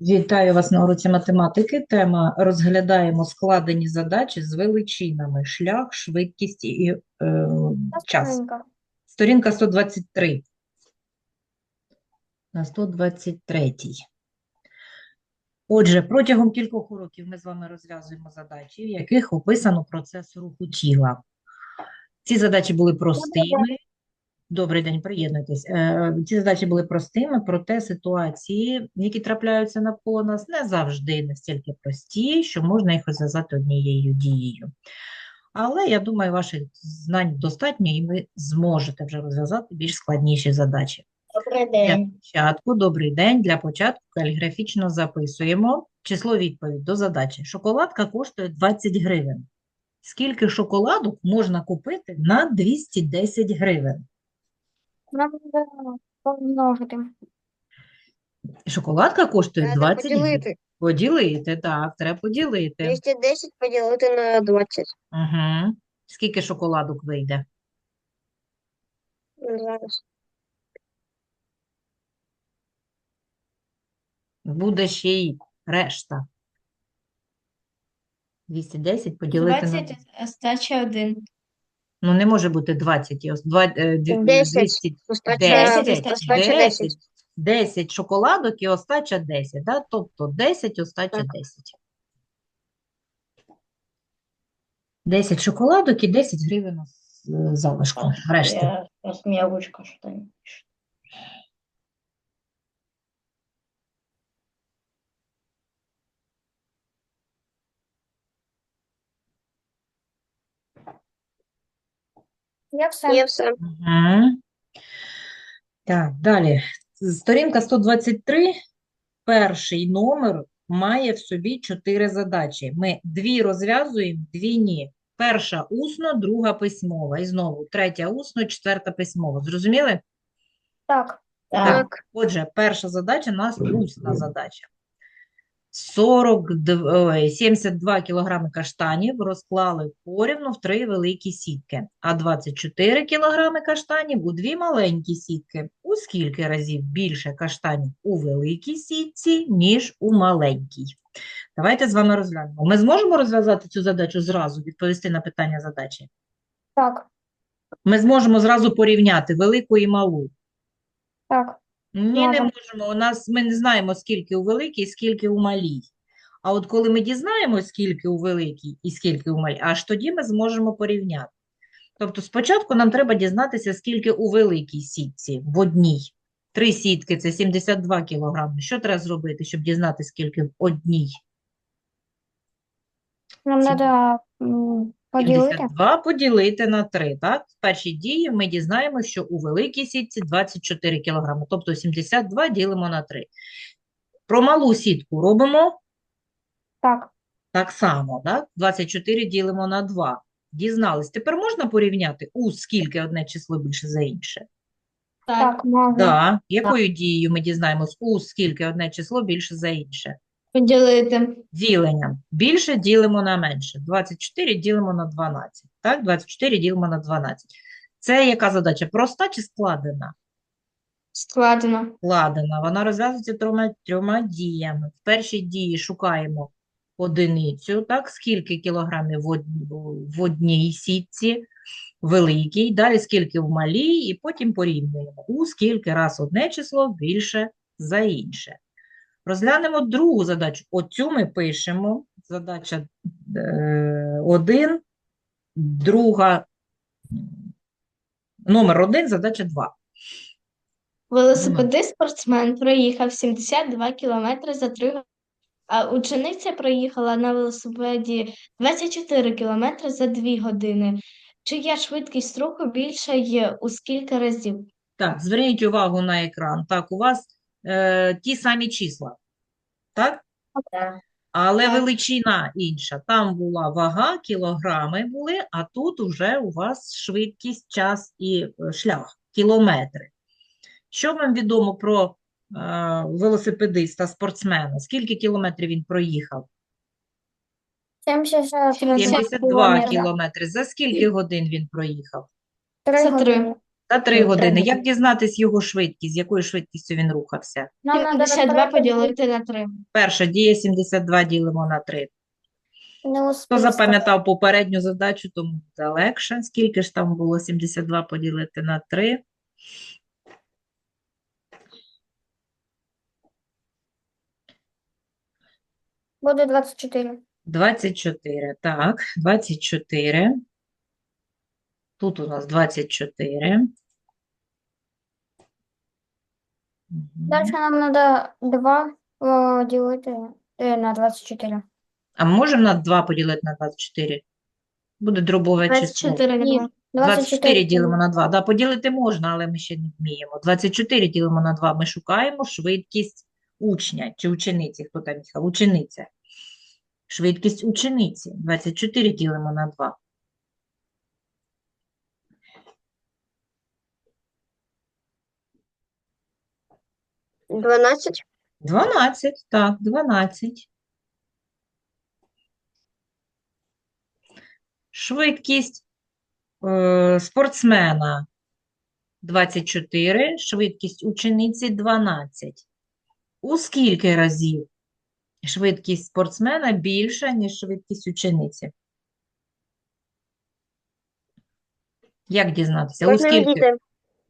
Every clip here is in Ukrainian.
Вітаю вас на уроці математики. Тема розглядаємо складені задачі з величинами шлях, швидкість і е, час. Сторінка 123. На 123. Отже, протягом кількох уроків ми з вами розв'язуємо задачі, в яких описано процес руху тіла. Ці задачі були простими. Добрий день, приєднуйтесь. Е, Ці задачі були простими, проте ситуації, які трапляються навколо нас, не завжди настільки прості, що можна їх розв'язати однією дією. Але я думаю, ваших знань достатньо, і ви зможете вже розв'язати більш складніші задачі. Добрий день. Для початку, добрий день. Для початку каліграфічно записуємо число відповідь до задачі. Шоколадка коштує 20 гривень. Скільки шоколадок можна купити на 210 гривень? Нам треба помножити. Шоколадка коштує Треба 20 гривень. поділити. Поділити, так, треба поділити. 210 поділити на 20. Угу. Скільки шоколадок вийде? Зараз. Буде ще й решта. 210 поділити на... 20, остача 1. Ну, не може бути 20. і ос- два- е, дві- 10. 10, 10, 10. 10, 10 шоколадок і остача 10, да? Тобто 10, остача Так. 10. 10 шоколадок і 10 гривень е, залишку, решти. Я я, что-то не. Я все. Є все. Так, далі. Сторінка 123, перший номер має в собі чотири задачі. Ми дві розв'язуємо, дві ні. Перша усно, друга письмова. І знову третя усно, четверта письмова. Зрозуміли? Так. Так. Так. Отже, перша задача у нас усна задача. 42, 72 кілограми каштанів розклали порівну в три великі сітки, а 24 кілограми каштанів у дві маленькі сітки. У скільки разів більше каштанів у великій сітці, ніж у маленькій? Давайте з вами розглянемо. Ми зможемо розв'язати цю задачу зразу, відповісти на питання задачі? Так. Ми зможемо зразу порівняти велику і малу. Так. Ні, не Можемо. можемо. У нас ми не знаємо, скільки у великій, скільки у малій. А от коли ми дізнаємося, скільки у великій і скільки у малій, аж тоді ми зможемо порівняти. Тобто спочатку нам треба дізнатися, скільки у великій сітці в одній. Три сітки це 72 кілограми. Що треба зробити, щоб дізнатися, скільки в одній? Нам треба поділити. 72 поділити на 3, так? В першій дії ми дізнаємося, що у великій сітці 24 кілограми, тобто 72 ділимо на 3. Про малу сітку робимо Так. так само, так? 24 ділимо на 2. Дізнались. Тепер можна порівняти, у скільки одне число більше за інше? Так, Так, можна. Да. Якою дією ми дізнаємось, у скільки одне число більше за інше? Поділити. Діленням. Більше ділимо на менше. 24 ділимо на 12. Так, 24 ділимо на 12. Це яка задача? Проста чи складена? Складено. Складена. Вона розв'язується трьома, трьома діями. В першій дії шукаємо одиницю, так, скільки кілограмів в, од... в одній сітці, великій, далі скільки в малій, і потім порівнюємо, у скільки раз одне число більше за інше. Розглянемо другу задачу. Оцю ми пишемо. Задача 1, друга, м, номер 1, задача 2. Велосипедист-спортсмен проїхав 72 кілометри за 3 години, а учениця проїхала на велосипеді 24 кілометри за 2 години. Чия швидкість руху більша є у скільки разів? Так, зверніть увагу на екран. Так, у вас е, ті самі числа так? Але величина інша. Там була вага, кілограми були, а тут вже у вас швидкість, час і е, шлях, кілометри. Що вам відомо про е, велосипедиста, спортсмена? Скільки кілометрів він проїхав? 72 кілометри. За скільки годин він проїхав? 33. Та три ну, години. Як дізнатись його швидкість, з якою швидкістю він рухався? Нам треба 52 поділити на три. Перша діє 72 ділимо на три. Ну, Хто запам'ятав попередню задачу, тому буде легше. Скільки ж там було 72 поділити на 3? Буде 24. 24, так, 24. Тут у нас 24. Мгм. Далі нам треба 2 поділити е, на 24. А можемо на 2 поділити на 24? Буде дробове число. 24 Ні, 24 ділимо на 2. Да, поділити можна, але ми ще не вміємо. 24 ділимо на 2. Ми шукаємо швидкість учня чи учениці. Хто там їхав? Учениця. Швидкість учениці. 24 ділимо на 2. Дванадцять. 12, так, 12. Швидкість е, спортсмена 24, швидкість учениці 12. У скільки разів швидкість спортсмена більша, ніж швидкість учениці? Як дізнатися? У Можна скільки? відійти.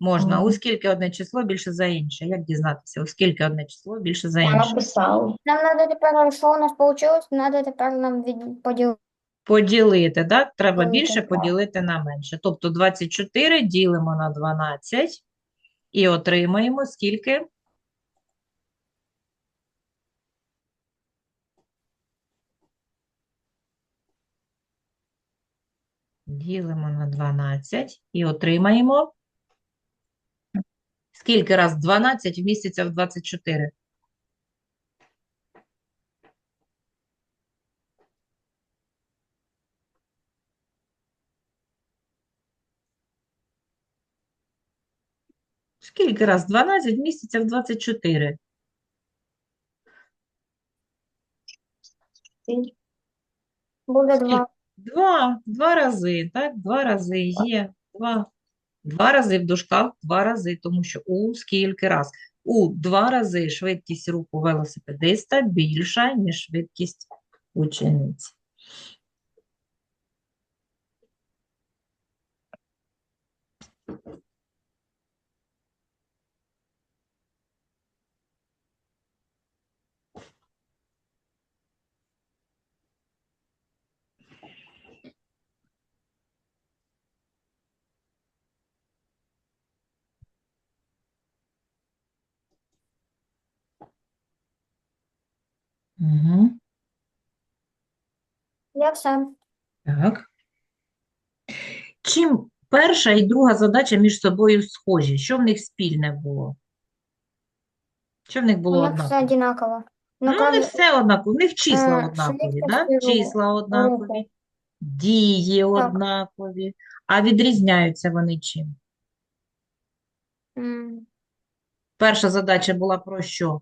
Можна. У скільки одне число більше за інше? Як дізнатися? У скільки одне число більше за Я інше? написав. Нам треба тепер, що у нас вийшло, треба тепер нам від... поділити. Поділити, так? Треба Поділити, більше так. поділити на менше. Тобто 24 ділимо на 12 і отримаємо скільки? Ділимо на 12 і отримаємо. Скільки раз 12 вміститься в 24? Скільки раз 12 місяців 24? Буде 2. Два, два рази, так? Два рази є. Два. Два рази в дужках, два рази, тому що у скільки раз? У два рази швидкість руху велосипедиста більша, ніж швидкість учениці. Угу. Я все. Так. Чим перша і друга задача між собою схожі? Що в них спільне було? Що в них У було них все однакове? однаково. Ну, Ну, не все однаково. В них числа е, однакові, швидкість да? Числа однакові, дії однакові. А відрізняються вони чим? м, Перша задача була про що?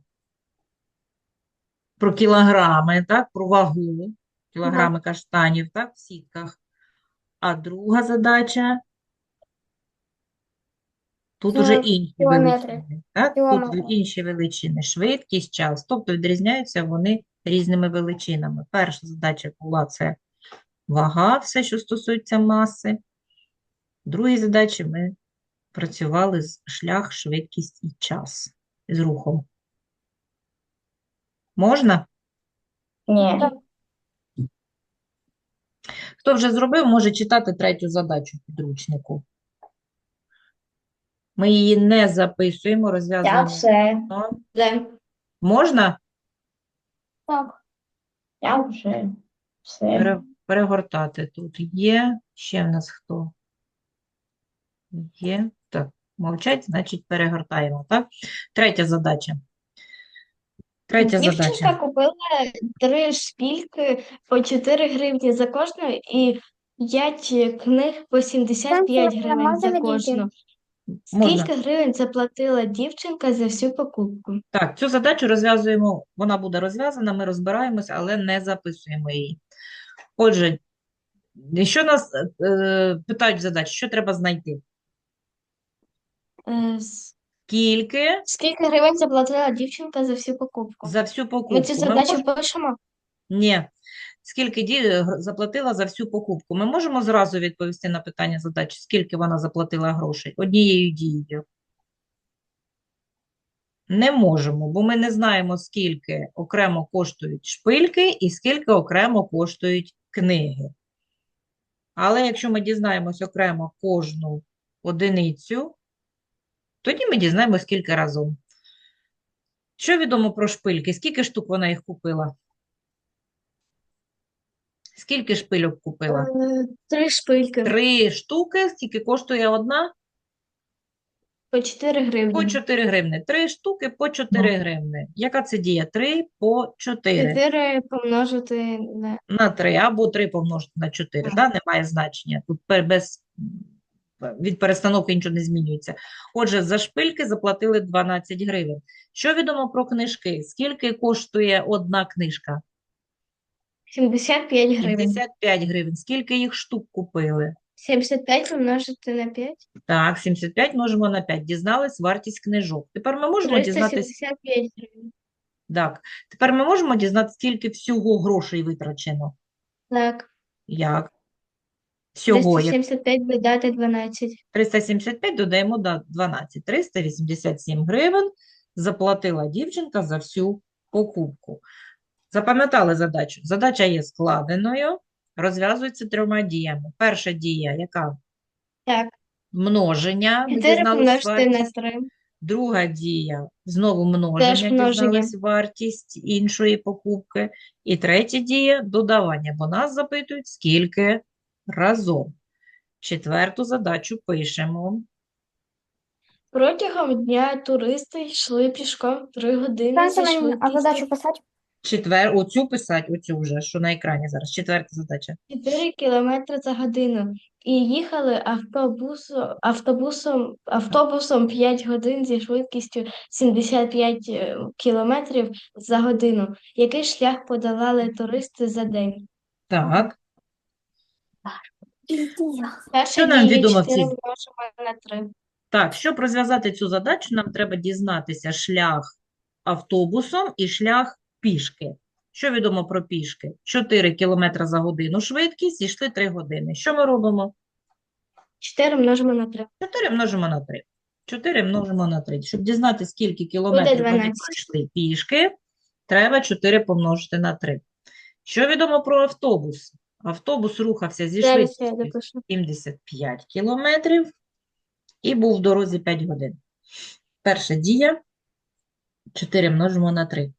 Про кілограми, так? Про вагу, кілограми каштанів, так? В сітках. А друга задача тут уже інші кілометри. величини, так? Тут Кілометри. інші величини, швидкість, час. Тобто відрізняються вони різними величинами. Перша задача була це вага, все, що стосується маси. В другій задачі ми працювали з шлях, швидкість і час з рухом. Можна? Ні. Хто вже зробив, може читати третю задачу підручнику. Ми її не записуємо, Я розв'язуємо. все. Ну, Можна? Так. Я вже. Все. Пере- перегортати тут. Є. Ще в нас хто? Є. Так, мовчать, значить перегортаємо, так? Третя задача. Третя Дівчинка задача. купила три шпільки по 4 гривні за кожну і 5 книг по 75 гривень за кожну. Можна. Скільки гривень заплатила дівчинка за всю покупку? Так, цю задачу розв'язуємо, вона буде розв'язана, ми розбираємося, але не записуємо її. Отже, що нас е, питають в задачі, що треба знайти? Е, с- Скільки Скільки гривень заплатила дівчинка за всю покупку? за всю покупку? Ми цю задачу можемо- пишемо? Ні. Скільки ді... гр- заплатила за всю покупку? Ми можемо зразу відповісти на питання задачі, скільки вона заплатила грошей однією дією? Не можемо, бо ми не знаємо, скільки окремо коштують шпильки і скільки окремо коштують книги. Але якщо ми дізнаємось окремо кожну одиницю, тоді ми дізнаємось скільки разом. Що відомо про шпильки? Скільки штук вона їх купила? Скільки шпильок купила? Е, Три шпильки Три штуки. Скільки коштує одна? по 4 По 4 гривни. Три штуки по 4 гривни. Яка це дія? 3 по 4. 4 помножити на На 3 або 3 помножити на 4. Да? Немає значення. Тут без, від перестановки нічого не змінюється. Отже, за шпильки заплатили 12 гривень. Що відомо про книжки? Скільки коштує одна книжка? 75 гривень. 75 гривень. Скільки їх штук купили? 75 помножити на 5. Так, 75 множимо на 5. Дізнались вартість книжок. Тепер ми можемо дізнатися. 375 гривень. Так, тепер ми можемо дізнатися, скільки всього грошей витрачено. Так. Як? Всього, як 275 додати 12. 375 додаємо до 12. 387 гривень заплатила дівчинка за всю покупку. Запам'ятали задачу? Задача є складеною, розв'язується трьома діями. Перша дія, яка? Так. Множення. Ми 4 дізнались помножити на 3. Друга дія, знову множення, множення. дізнались вартість іншої покупки. І третя дія – додавання, бо нас запитують, скільки разом. Четверту задачу пишемо. Протягом дня туристи йшли пішком 3 години зі а задачу писати? Четвер, оцю писати, оцю вже, що на екрані зараз. Четверта задача. 4 км за годину і їхали автобусом, автобусом, автобусом 5 годин зі швидкістю 75 км за годину. Який шлях подолали туристи за день? Так, Що нам відомо в цій- множимо на 3. так, щоб розв'язати цю задачу, нам треба дізнатися шлях автобусом і шлях пішки. Що відомо про пішки? 4 км за годину швидкість, і йшли 3 години. Що ми робимо? 4 множимо на 3. 4 множимо на 3. 4 множимо на 3. Щоб дізнатися, скільки кілометрів вони 12. пройшли пішки, треба 4 помножити на 3. Що відомо про автобус? Автобус рухався зі Зараз я швидкістю допишу. 75 кілометрів і був в дорозі 5 годин. Перша дія 4 множимо на 3.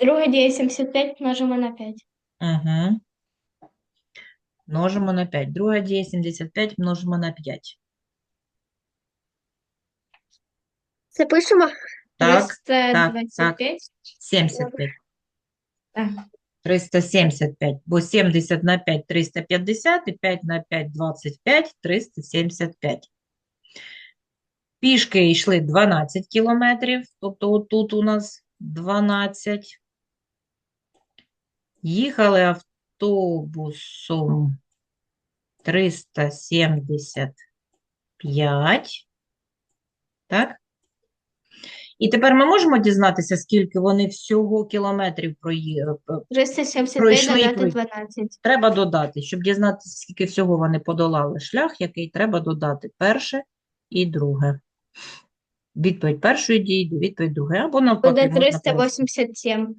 Друга дія 75 множимо на 5. Угу. Множимо на 5. Друга дія 75 множимо на 5. Це пишемо? Так, 325. 75. Так. 375, бо 70 на 5 – 350, і 5 на 5 – 25, 375. Пішки йшли 12 кілометрів, тобто отут у нас 12. Їхали автобусом 375. Так? І тепер ми можемо дізнатися, скільки вони всього кілометрів проїхали. 375 Пройшли і додати пройшли. 12. Треба додати, щоб дізнатися, скільки всього вони подолали шлях, який треба додати перше і друге. Відповідь першої дії відповідь другої, або навпаки, Буде 387.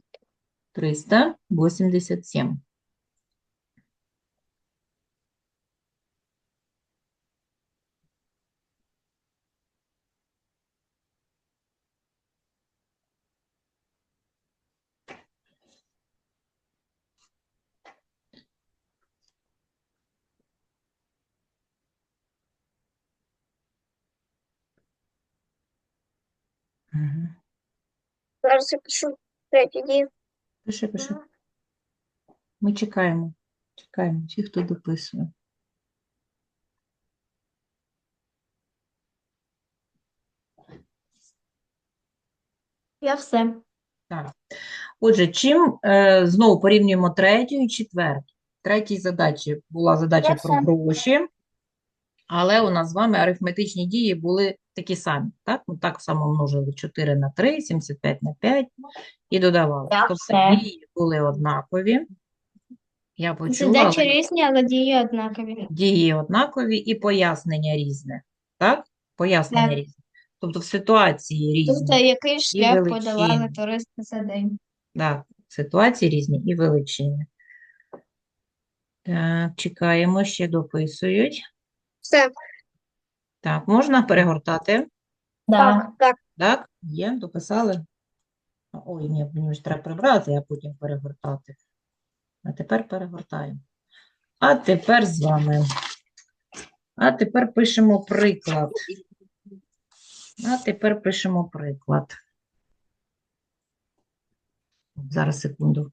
387. Зараз я пишу третю дію. Пиши, пиши. Ми чекаємо. Чекаємо, ті, хто дописує. Я все. Так. Отже, чим е, знову порівнюємо третю і четверту. Третій задачі була задача про гроші. Але у нас з вами арифметичні дії були такі самі, так? Ми так само множили 4 на 3, 75 на 5 і додавали. Так, Тобто все. дії були однакові. Я почула, Задачі але різні, але дії однакові. дії однакові і пояснення різне, так? Пояснення Так. різне. Тобто в ситуації Тобто, різні, який шлях величини. туристи за день? так, ситуації різні і величини. Так, чекаємо, ще дописують. Все. Так, можна перегортати? Да. Так, так. Так, є, дописали. Ой, ні, мені ж треба прибрати, а потім перегортати. А тепер перегортаємо. А тепер з вами. А тепер пишемо приклад. А тепер пишемо приклад. Зараз, секунду.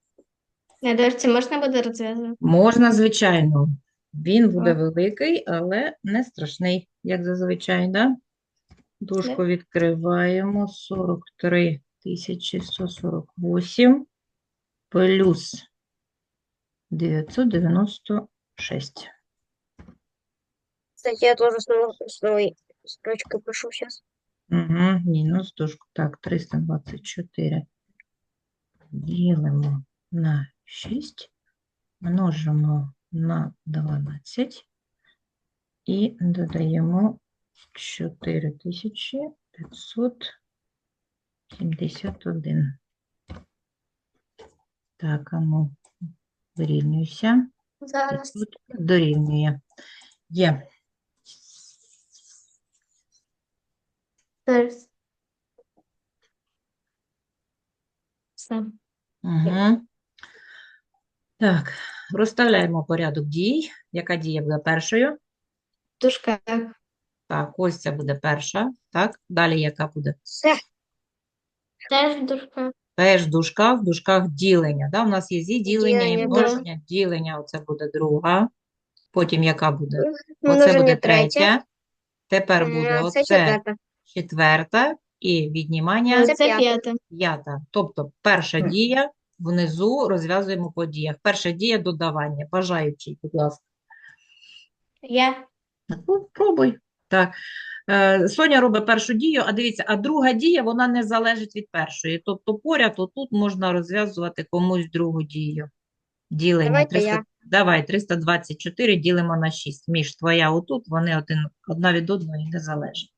На дошці можна буде розв'язувати? Можна, звичайно. Він буде великий, але не страшний, як зазвичай, да? Дужку відкриваємо. 43 148 плюс 996. Кстати, я тоже снова с новой строчкой пишу сейчас. Угу, мінус дужку. Так, 324 ділимо на 6, множимо на 12 і додаємо 4571. Так, а ну, вирівнюйся. Зараз. тут дорівнює. Є. Зараз. Все. Угу. Так, розставляємо порядок дій. Яка дія буде першою? Дужка. Так, ось це буде перша. Так, далі яка буде? Все. Теж дужка. Теж дужка, в дужках ділення. Да? У нас є зі ділення і Ділення, да. множення. Ділення, оце буде друга. Потім яка буде? Оце буде третє. третя. Тепер буде Це оце четверта. четверта і віднімання Це Це п'ята. п'ята. п'ята. Тобто перша дія внизу розв'язуємо по діях. Перша дія додавання. Бажаючий, будь ласка. Я. Ну, пробуй. Так. Е, Соня робить першу дію, а дивіться, а друга дія, вона не залежить від першої. Тобто поряд отут можна розв'язувати комусь другу дію. Ділення. Давайте 300 я. Давай, 324 ділимо на 6. Між твоя отут, вони один, одна від одної не залежать.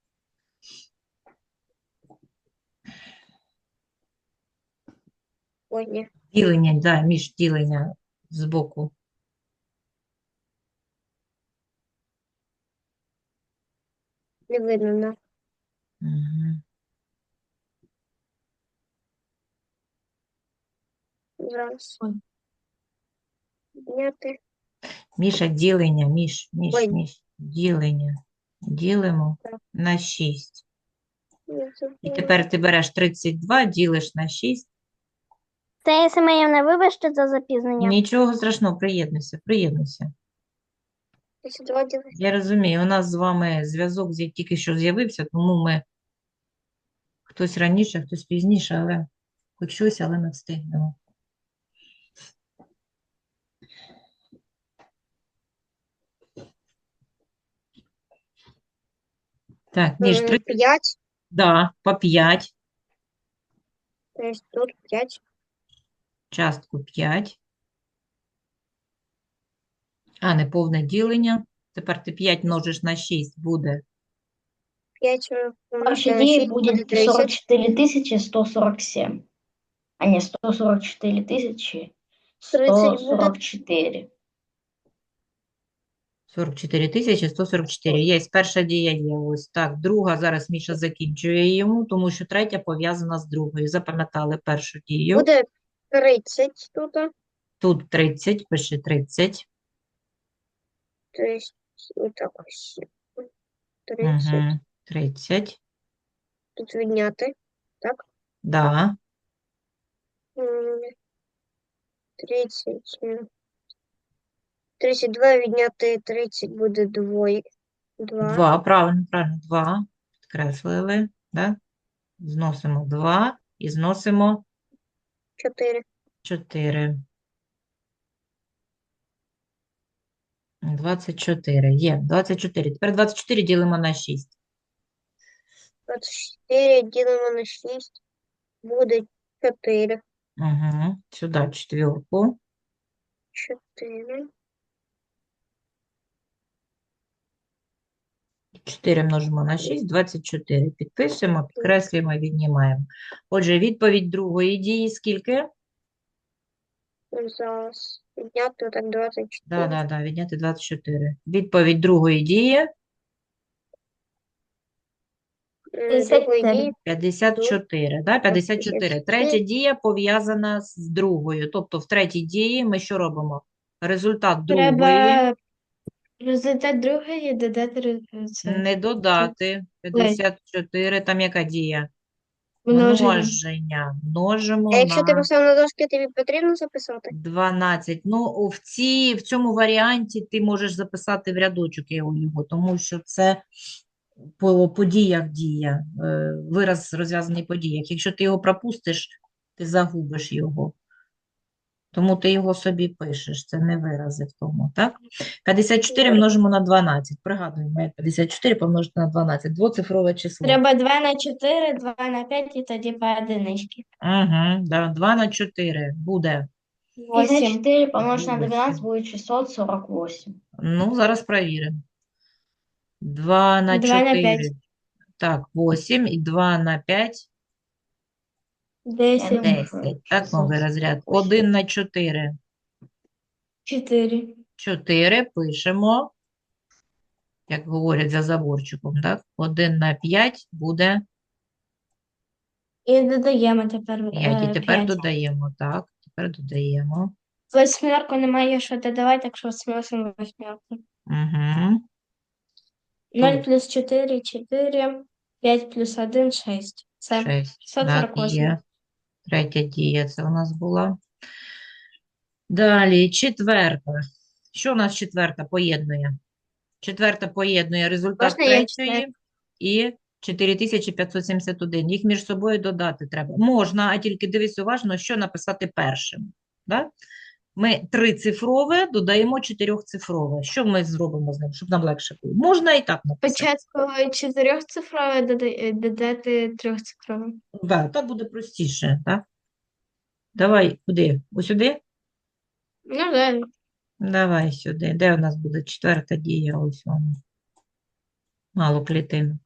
Ой. Ділення, да, між ділення з боку. Не видно. Зараз. Ой. Підняти. Міша, ділення, між, між, Ой. між, ділення. Ділимо Так. на 6. Ні, І тепер ти береш 32, ділиш на 6. Це Семенівна, вибачте за запізнення. Нічого страшного, приєднуйся, приєднуйся. Я розумію, у нас з вами зв'язок тільки що з'явився, тому ми хтось раніше, хтось пізніше, але хоч щось, але ми встигнемо. Так, М, 30, П'ять. да, по 5, Тобто тут п'ять. Частку 5. А, неповне ділення. Тепер ти 5 множиш на 6, буде П'ять е, помножити Вообще на дней шість буде будет 44 тысячи 147. А не 144 тысячи 30 будет. 144. 44 тисячі 144. Є, перша дія є. Ось так. Друга зараз Міша закінчує йому, тому що третя пов'язана з другою. Запам'ятали першу дію. Буде 30 тут. Тут 30, пиши 30. Тобто, отак ось. 30. Угу. 30. Тут відняти. Да. М, 30. е, 32 відняти 30 буде двоє. 2. 2. Правильно, правильно. 2. Підкреслили. Да? Зносимо 2 і зносимо 4. 4. 24. Є. 24. Тепер 24 ділимо на 6. 24 ділимо на 6. Буде 4. Угу. Сюди четвірку. 4. 4 множимо на 6, 24. Підписуємо, підкреслюємо, віднімаємо. Отже, відповідь другої дії скільки? Зараз підняти так 24. Да, да, да, відняти 24. Відповідь другої дії 54. 54, да? 54. 54. Третя дія пов'язана з другою. Тобто в третій дії ми що робимо? Результат другої Треба результат другої додати ре- це, не додати. 54, там яка дія? множення. Множення. Множимо А якщо ти на писав на дошки, тобі потрібно записати? 12. Ну, в цій, в цьому варіанті ти можеш записати в рядочок його, його, тому що це по подіях дія, е, вираз розв'язаний по діях. Якщо ти його пропустиш, ти загубиш його. Тому ти його собі пишеш, це не вирази в тому, так? 54 множимо на 12. Пригадуємо, як 54 помножити на 12. Двоцифрове число. Треба 2 на 4, 2 на 5 і тоді по одиничці. Угу, да, 2 на 4 буде. 8. 54 помножить на 12 будет 648. Ну, зараз перевіримо. 2 на Два на 4. п'ять. Так, 8 і 2 на 5 10. 10. Так, новий розряд. Восемь. 1 на 4. 4. 4 пишемо, як говорять за заборчиком, так? 1 на 5 буде І додаємо тепер 5. І е, тепер 5. додаємо, так, тепер додаємо. Восьмерку немає що додавати, так що восьмерку восьмерку. Угу. 0 плюс 4 – 4, 5 плюс 1 – 6. Це 6. Так, 148. є. Третя дія це у нас була. Далі, четверта. Що у нас четверта поєднує? Четверта поєднує результат Можна я третьої і 4571. Їх між собою додати треба. Можна, а тільки дивись уважно, що написати першим. Да? Ми трицифрове додаємо чотирьохцифрове. Що ми зробимо з ним, щоб нам легше було? Можна і так написати. Спочатку чотирьохцифрове дода- додати трьохцифрове. Да, так буде простіше, так? Давай, куди? Ось сюди? Ну, да. Давай сюди. Де у нас буде четверта дія? Ось воно. Мало клітинок.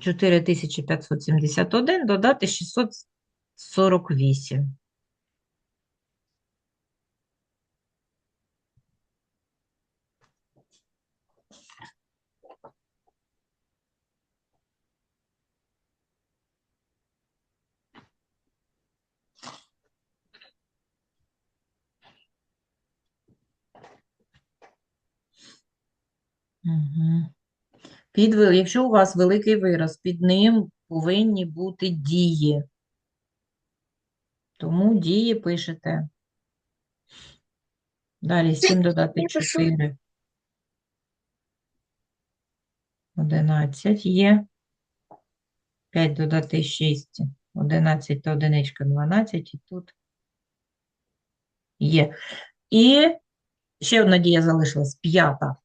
4571 додати 648. Угу. Під, якщо у вас великий вираз, під ним повинні бути дії. Тому дії пишете. Далі 7 додати 4. 11 є. 5 додати 6. 11 та одиничка 12. І тут є. І ще одна дія залишилась. П'ята.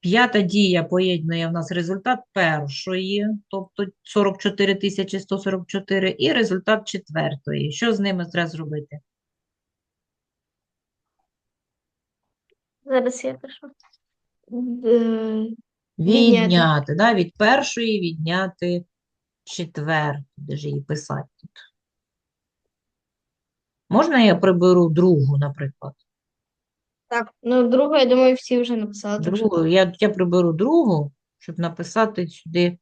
П'ята дія поєднує в нас результат першої, тобто 44 144, і результат четвертої. Що з ними треба зробити? Зараз я пишу. Відняти, да? Від першої відняти четверту. Де ж її писати тут? Можна я приберу другу, наприклад? Ну, другу, я думаю, всі вже написали. так що Другу, я, я приберу другу, щоб написати сюди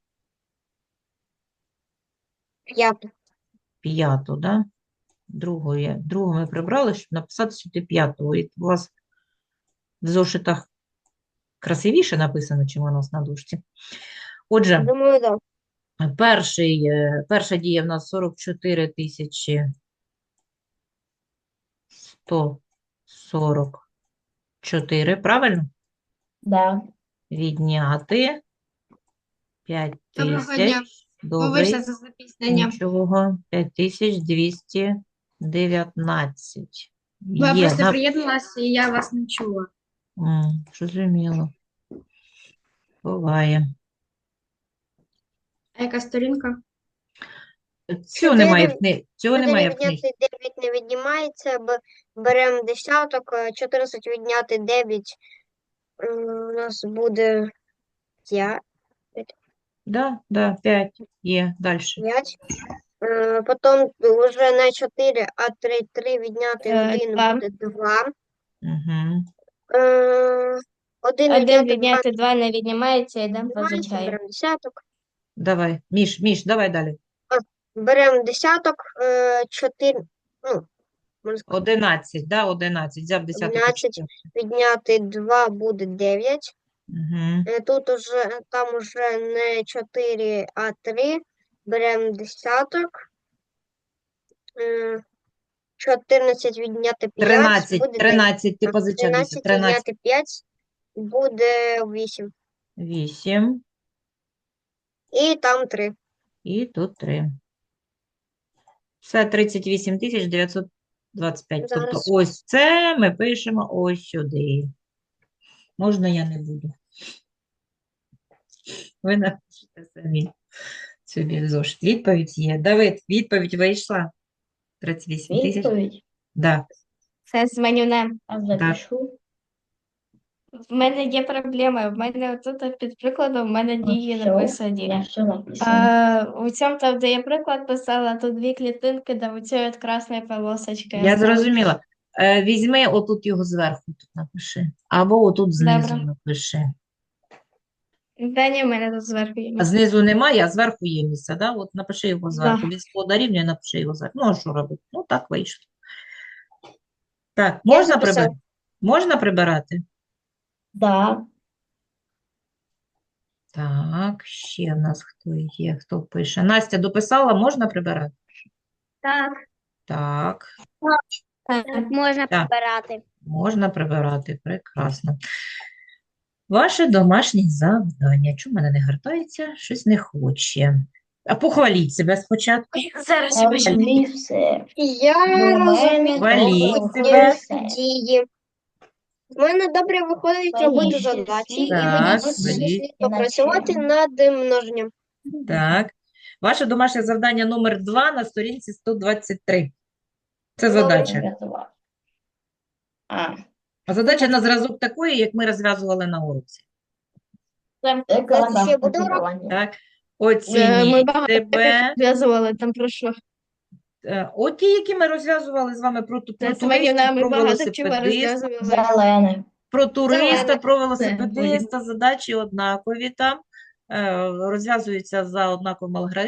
П'яту. п'яту, да? Другу, я, другу ми прибрали, щоб написати сюди п'яту. І у вас в зошитах красивіше написано, чим у нас на дужці. Отже, Думаю, так. перший, е, перша дія в нас 44 тисячі 144, правильно? Да. Відняти 5 Доброго дня. тисяч. Вибачте за запізнення. Нічого. 5219. Бо я Є, просто на- приєдналася і я вас не чула. М, Зрозуміло. Буває. А яка сторінка? Цього немає в книзі. Цього немає в книзі. 9 не віднімається, б- беремо десяток, е, 14 відняти 9, у нас буде 5. Да, да, 5 є. Далі. 5. Потім вже не 4, а 3, 3 відняти Е, 1 два. буде 2. Угу. Один Один відняти 2 відняти два не віднімається, йдемо беремо десяток. Давай. Міш, Міш, давай далі. Беремо десяток, 4, ну, можна сказати, 11, да, 11. Взяв десяток. 11. відняти 2 буде 9. Угу. Е, Тут уже, там уже не 4, а 3. Беремо десяток. Е, 14 відняти 5 13, буде 13, ти позичав 10. 13 13, відняти 5 буде 8. 8 І там 3. і тут 3. Все 38 тисяч 925. Тобто ось це ми пишемо ось сюди. Можна я не буду? Ви напишете самі собі зошит. Відповідь є. Давид, відповідь вийшла. 38 тисяч. Відповідь. Да. Це з менюнем. А запишу. В мене є проблема. В мене тут під прикладом в мене дії написані. Я. А, у цьому, там, де я приклад писала, тут дві клітинки, де оцієї от красної полосочки. Я зрозуміла. Е, Візьми отут його зверху тут напиши. Або отут знизу Добре. напиши. Та ні, в мене тут зверху є. А знизу немає, а зверху є місце, да? От напиши його зверху. Від слова дорівнює, напиши його зверху. Ну, а що робити? Ну, так вийшло. Так, можна записала. прибирати? Можна прибирати? Да. Так, ще в нас хто є, хто пише. Настя дописала, можна прибирати? Так. Так, Так. Можна Так. прибирати. можна прибирати. Прекрасно. Ваше домашнє завдання. Чому в мене не гортається? Щось не хоче. А похваліть себе спочатку. Зараз Я все. Я розумію Хваліть себе. дії. В мене добре виходить робити задачі і Так, мені хваліть. попрацювати над множенням. Так. Ваше домашнє завдання номер 2 на сторінці 123. Це задача. А, А задача на зразок такої, як ми розв'язували на уроці. це карандаш ще буде урок? Так. Е, Ми Оцініть багато себе. зв'язували там про що. Е, От ті, які ми розв'язували з вами про, про туристів, про велосипедиста. Зелене. про туриста, Зелене. про велосипедиста, задачі однакові там. Е, Розв'язуються за однаковим алгоритмом.